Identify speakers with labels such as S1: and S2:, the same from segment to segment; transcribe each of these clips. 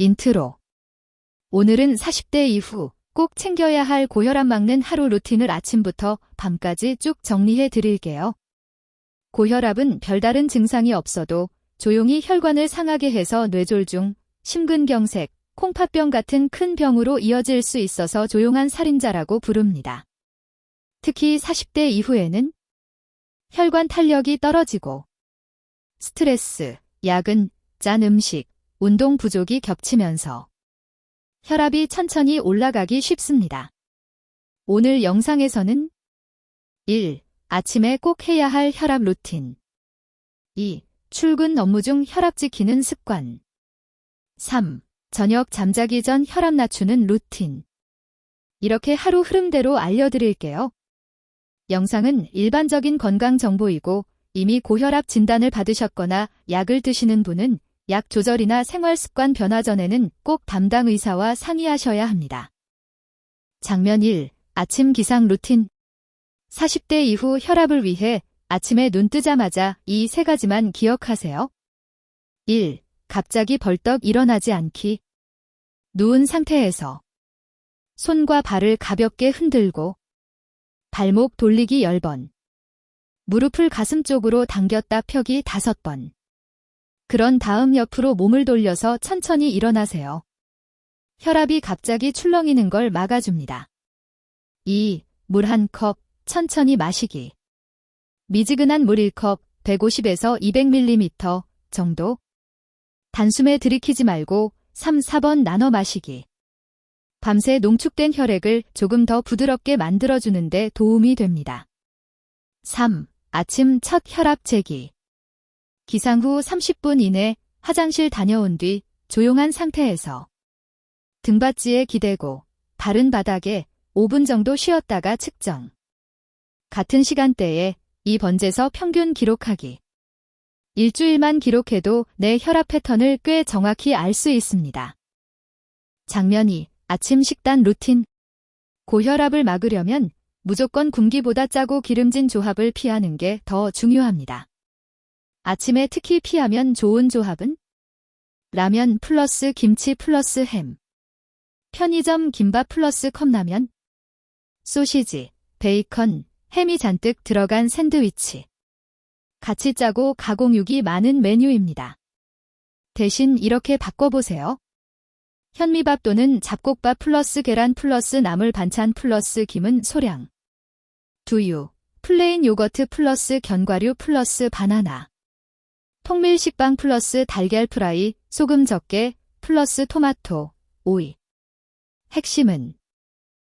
S1: 인트로. 오늘은 40대 이후 꼭 챙겨야 할 고혈압 막는 하루 루틴을 아침부터 밤까지 쭉 정리해 드릴게요. 고혈압은 별다른 증상이 없어도 조용히 혈관을 상하게 해서 뇌졸중, 심근경색, 콩팥병 같은 큰 병으로 이어질 수 있어서 조용한 살인자라고 부릅니다. 특히 40대 이후에는 혈관 탄력이 떨어지고 스트레스, 야근, 짠 음식, 운동 부족이 겹치면서 혈압이 천천히 올라가기 쉽습니다. 오늘 영상에서는 1. 아침에 꼭 해야 할 혈압 루틴 2. 출근 업무 중 혈압 지키는 습관 3. 저녁 잠자기 전 혈압 낮추는 루틴 이렇게 하루 흐름대로 알려드릴게요. 영상은 일반적인 건강 정보이고 이미 고혈압 진단을 받으셨거나 약을 드시는 분은 약 조절이나 생활 습관 변화 전에는 꼭 담당 의사와 상의하셔야 합니다. 장면 1. 아침 기상 루틴 40대 이후 혈압을 위해 아침에 눈 뜨자마자 이 세 가지만 기억하세요. 1. 갑자기 벌떡 일어나지 않기. 누운 상태에서 손과 발을 가볍게 흔들고 발목 돌리기 10번. 무릎을 가슴 쪽으로 당겼다 펴기 5번. 그런 다음 옆으로 몸을 돌려서 천천히 일어나세요. 혈압이 갑자기 출렁이는 걸 막아줍니다. 2. 물 한 컵 천천히 마시기. 미지근한 물 1컵 150에서 200ml 정도. 단숨에 들이키지 말고 3, 4번 나눠 마시기. 밤새 농축된 혈액을 조금 더 부드럽게 만들어주는데 도움이 됩니다. 3. 아침 첫 혈압 재기. 기상 후 30분 이내 화장실 다녀온 뒤 조용한 상태에서 등받지에 기대고 바른 바닥에 5분 정도 쉬었다가 측정. 같은 시간대에 이 번제서 평균 기록하기. 일주일만 기록해도 내 혈압 패턴을 꽤 정확히 알 수 있습니다. 장면 2. 아침 식단 루틴. 고혈압을 막으려면 무조건 굶기보다 짜고 기름진 조합을 피하는 게 더 중요합니다. 아침에 특히 피하면 좋은 조합은? 라면 플러스 김치 플러스 햄. 편의점 김밥 플러스 컵라면. 소시지, 베이컨, 햄이 잔뜩 들어간 샌드위치. 같이 짜고 가공육이 많은 메뉴입니다. 대신 이렇게 바꿔보세요. 현미밥 또는 잡곡밥 플러스 계란 플러스 나물 반찬 플러스 김은 소량. 두유, 플레인 요거트 플러스 견과류 플러스 바나나 통밀 식빵 플러스 달걀 프라이, 소금 적게, 플러스 토마토, 오이. 핵심은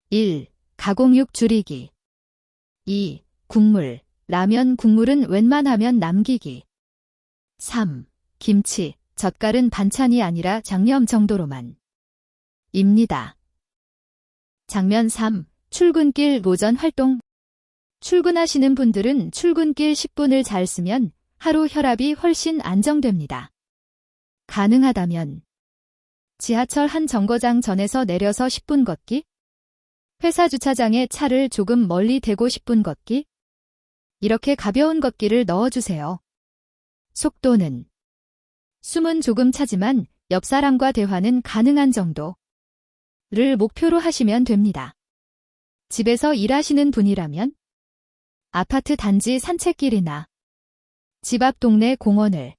S1: 1. 가공육 줄이기 2. 국물, 라면 국물은 웬만하면 남기기 3. 김치, 젓갈은 반찬이 아니라 장염 정도로만 입니다. 장면 3. 출근길 오전 활동 출근하시는 분들은 출근길 10분을 잘 쓰면 하루 혈압이 훨씬 안정됩니다. 가능하다면 지하철 한 정거장 전에서 내려서 10분 걷기? 회사 주차장에 차를 조금 멀리 대고 10분 걷기? 이렇게 가벼운 걷기를 넣어주세요. 속도는 숨은 조금 차지만 옆 사람과 대화는 가능한 정도를 목표로 하시면 됩니다. 집에서 일하시는 분이라면 아파트 단지 산책길이나 집 앞 동네 공원을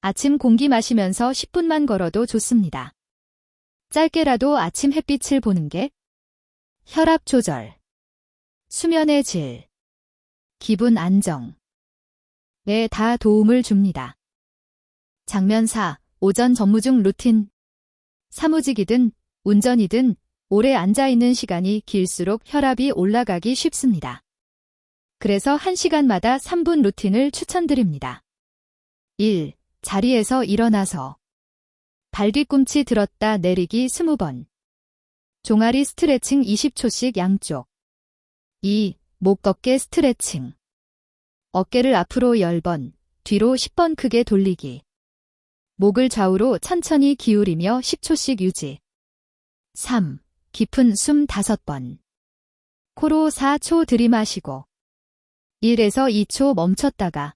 S1: 아침 공기 마시면서 10분만 걸어도 좋습니다. 짧게라도 아침 햇빛을 보는 게 혈압 조절, 수면의 질, 기분 안정, 에 다 도움을 줍니다. 장면 4. 오전 전무 중 루틴 사무직이든 운전이든 오래 앉아있는 시간이 길수록 혈압이 올라가기 쉽습니다. 그래서 1시간마다 3분 루틴을 추천드립니다. 1. 자리에서 일어나서 발 뒤꿈치 들었다 내리기 20번 종아리 스트레칭 20초씩 양쪽 2. 목 꺾개 스트레칭 어깨를 앞으로 10번, 뒤로 10번 크게 돌리기 목을 좌우로 천천히 기울이며 10초씩 유지 3. 깊은 숨 5번 코로 4초 들이마시고 1에서 2초 멈췄다가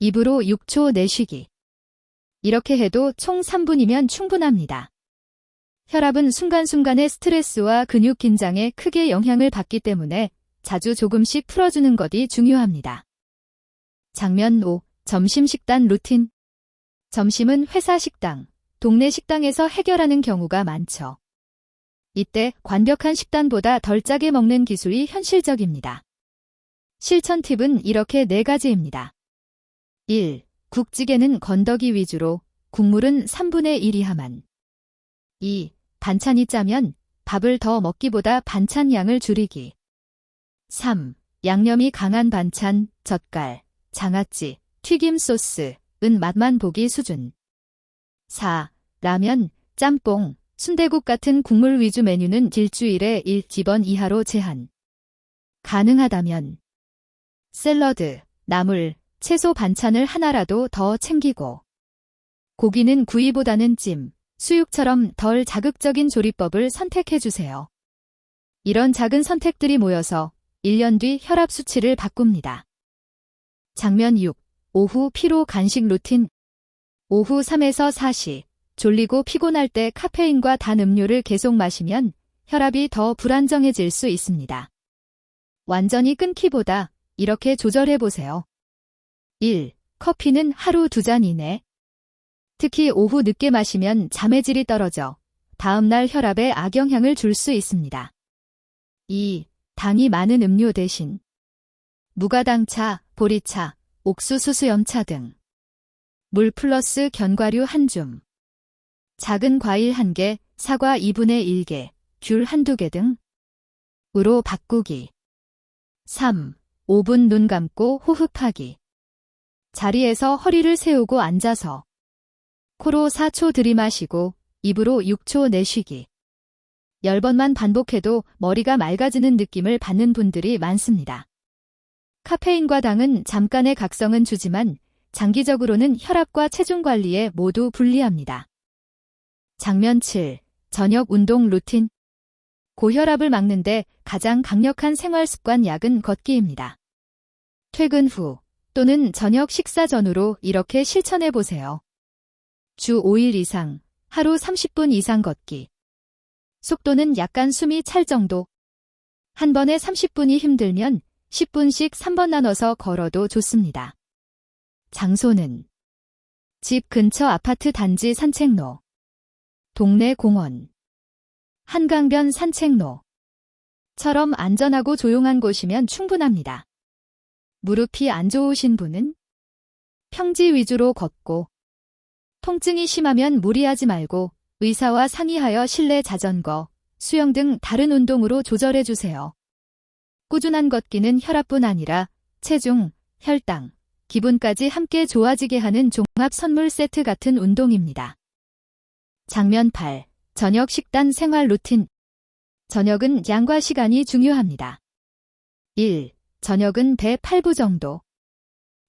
S1: 입으로 6초 내쉬기. 이렇게 해도 총 3분이면 충분합니다. 혈압은 순간순간의 스트레스와 근육 긴장에 크게 영향을 받기 때문에 자주 조금씩 풀어주는 것이 중요합니다. 장면 5. 점심 식단 루틴. 점심은 회사 식당, 동네 식당에서 해결하는 경우가 많죠. 이때 완벽한 식단보다 덜 짜게 먹는 기술이 현실적입니다. 실천 팁은 이렇게 네 가지입니다. 1. 국찌개는 건더기 위주로, 국물은 3분의 1 이하만. 2. 반찬이 짜면 밥을 더 먹기보다 반찬 양을 줄이기. 3. 양념이 강한 반찬, 젓갈, 장아찌, 튀김 소스, 은 맛만 보기 수준. 4. 라면, 짬뽕, 순대국 같은 국물 위주 메뉴는 일주일에 1집원 이하로 제한. 가능하다면 샐러드, 나물, 채소 반찬을 하나라도 더 챙기고 고기는 구이보다는 찜, 수육처럼 덜 자극적인 조리법을 선택해 주세요. 이런 작은 선택들이 모여서 1년 뒤 혈압 수치를 바꿉니다. 장면 6. 오후 피로 간식 루틴. 오후 3에서 4시. 졸리고 피곤할 때 카페인과 단 음료를 계속 마시면 혈압이 더 불안정해질 수 있습니다. 완전히 끊기보다 이렇게 조절해 보세요. 1. 커피는 하루 두 잔 이내. 특히 오후 늦게 마시면 잠의 질이 떨어져 다음날 혈압에 악영향을 줄 수 있습니다. 2. 당이 많은 음료 대신 무가당차, 보리차, 옥수수 수염차 등 물 플러스 견과류 한 줌 작은 과일 1개, 사과 2분의 1개, 귤 한두 개 등 으로 바꾸기 3. 5분 눈 감고 호흡하기 자리에서 허리를 세우고 앉아서 코로 4초 들이마시고 입으로 6초 내쉬기. 10번만 반복해도 머리가 맑아지는 느낌을 받는 분들이 많습니다. 카페인과 당은 잠깐의 각성은 주지만 장기적으로는 혈압과 체중 관리에 모두 불리합니다. 장면 7. 저녁 운동 루틴. 고혈압을 막는데 가장 강력한 생활 습관 약은 걷기입니다. 퇴근 후 또는 저녁 식사 전후로 이렇게 실천해 보세요. 주 5일 이상, 하루 30분 이상 걷기. 속도는 약간 숨이 찰 정도. 한 번에 30분이 힘들면 10분씩 3번 나눠서 걸어도 좋습니다. 장소는 집 근처 아파트 단지 산책로, 동네 공원, 한강변 산책로, 처럼 안전하고 조용한 곳이면 충분합니다. 무릎이 안 좋으신 분은 평지 위주로 걷고 통증이 심하면 무리하지 말고 의사와 상의하여 실내 자전거, 수영 등 다른 운동으로 조절해 주세요. 꾸준한 걷기는 혈압뿐 아니라 체중, 혈당, 기분까지 함께 좋아지게 하는 종합 선물 세트 같은 운동입니다. 장면 8. 저녁 식단 생활 루틴. 저녁은 양과 시간이 중요합니다. 1. 저녁은 배 8부 정도.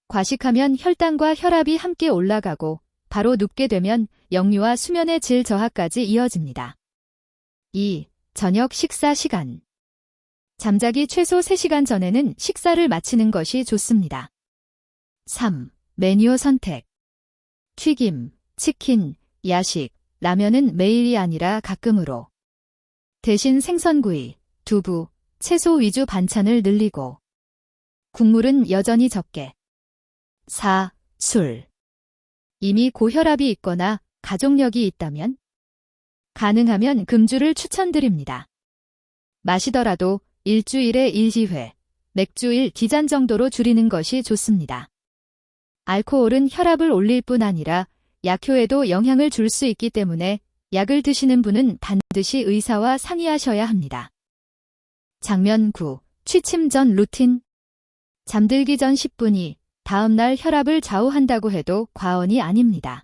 S1: 과식하면 혈당과 혈압이 함께 올라가고 바로 눕게 되면 영유와 수면의 질 저하까지 이어집니다. 2. 저녁 식사 시간. 잠자기 최소 3시간 전에는 식사를 마치는 것이 좋습니다. 3. 메뉴 선택. 튀김, 치킨, 야식, 라면은 매일이 아니라 가끔으로. 대신 생선구이, 두부, 채소 위주 반찬을 늘리고. 국물은 여전히 적게. 4. 술. 이미 고혈압이 있거나 가족력이 있다면 가능하면 금주를 추천드립니다. 마시더라도 일주일에 1지회, 맥주 1 기잔 정도로 줄이는 것이 좋습니다. 알코올은 혈압을 올릴 뿐 아니라 약효에도 영향을 줄 수 있기 때문에 약을 드시는 분은 반드시 의사와 상의하셔야 합니다. 장면 9. 취침 전 루틴 잠들기 전 10분이 다음날 혈압을 좌우한다고 해도 과언이 아닙니다.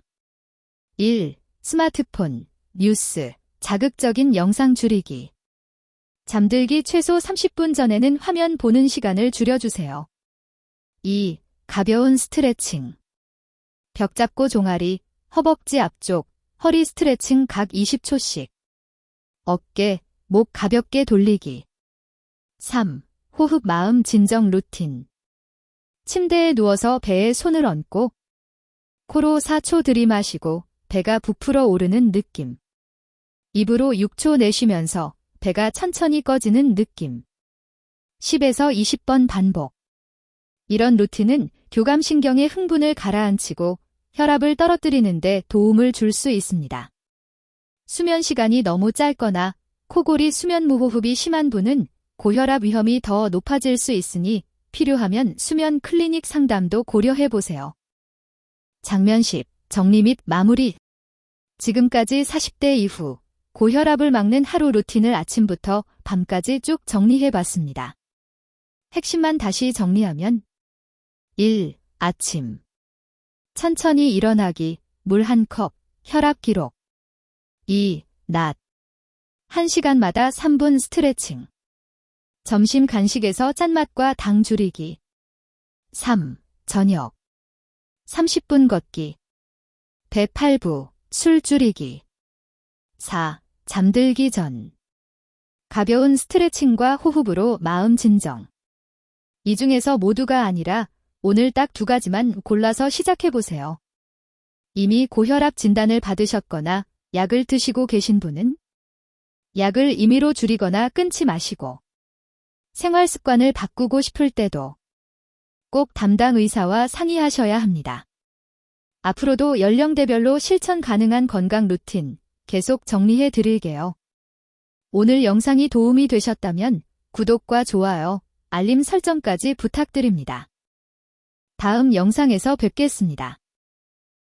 S1: 1. 스마트폰, 뉴스, 자극적인 영상 줄이기. 잠들기 최소 30분 전에는 화면 보는 시간을 줄여주세요. 2. 가벼운 스트레칭. 벽 잡고 종아리, 허벅지 앞쪽, 허리 스트레칭 각 20초씩. 어깨, 목 가볍게 돌리기. 3. 호흡 마음 진정 루틴. 침대에 누워서 배에 손을 얹고 코로 4초 들이마시고 배가 부풀어 오르는 느낌. 입으로 6초 내쉬면서 배가 천천히 꺼지는 느낌. 10에서 20번 반복. 이런 루틴은 교감신경의 흥분을 가라앉히고 혈압을 떨어뜨리는데 도움을 줄 수 있습니다. 수면 시간이 너무 짧거나 코골이 수면 무호흡이 심한 분은 고혈압 위험이 더 높아질 수 있으니 필요하면 수면 클리닉 상담도 고려해 보세요. 장면 10. 정리 및 마무리. 지금까지 40대 이후 고혈압을 막는 하루 루틴을 아침부터 밤까지 쭉 정리해 봤습니다. 핵심만 다시 정리하면 1. 아침. 천천히 일어나기, 물 한 컵, 혈압 기록. 2. 낮. 1시간마다 3분 스트레칭. 점심 간식에서 짠맛과 당 줄이기. 3. 저녁. 30분 걷기. 배 8부, 술 줄이기. 4. 잠들기 전. 가벼운 스트레칭과 호흡으로 마음 진정. 이 중에서 모두가 아니라 오늘 딱 두 가지만 골라서 시작해보세요. 이미 고혈압 진단을 받으셨거나 약을 드시고 계신 분은 약을 임의로 줄이거나 끊지 마시고 생활 습관을 바꾸고 싶을 때도 꼭 담당 의사와 상의하셔야 합니다. 앞으로도 연령대별로 실천 가능한 건강 루틴 계속 정리해 드릴게요. 오늘 영상이 도움이 되셨다면 구독과 좋아요, 알림 설정까지 부탁드립니다. 다음 영상에서 뵙겠습니다.